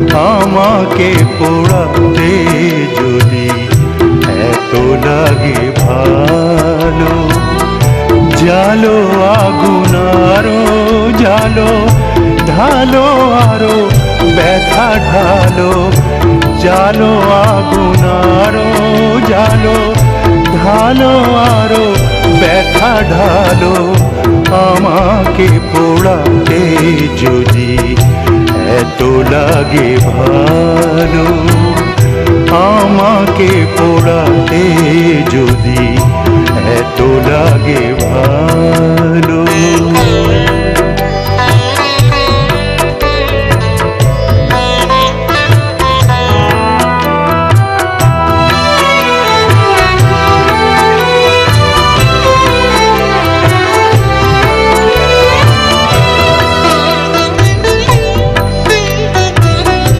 আমাকে পোড়াতে যদি এত লাগে ভালো। জালো আগুন আরও, জালো, ঢালো আরও, ব্যথা ঢালো। জালো আগুন আরও, জালো, ঢালো আরও, ব্যথা ঢালো। লাগে ভালো। আমাকে পোড়াতে যদি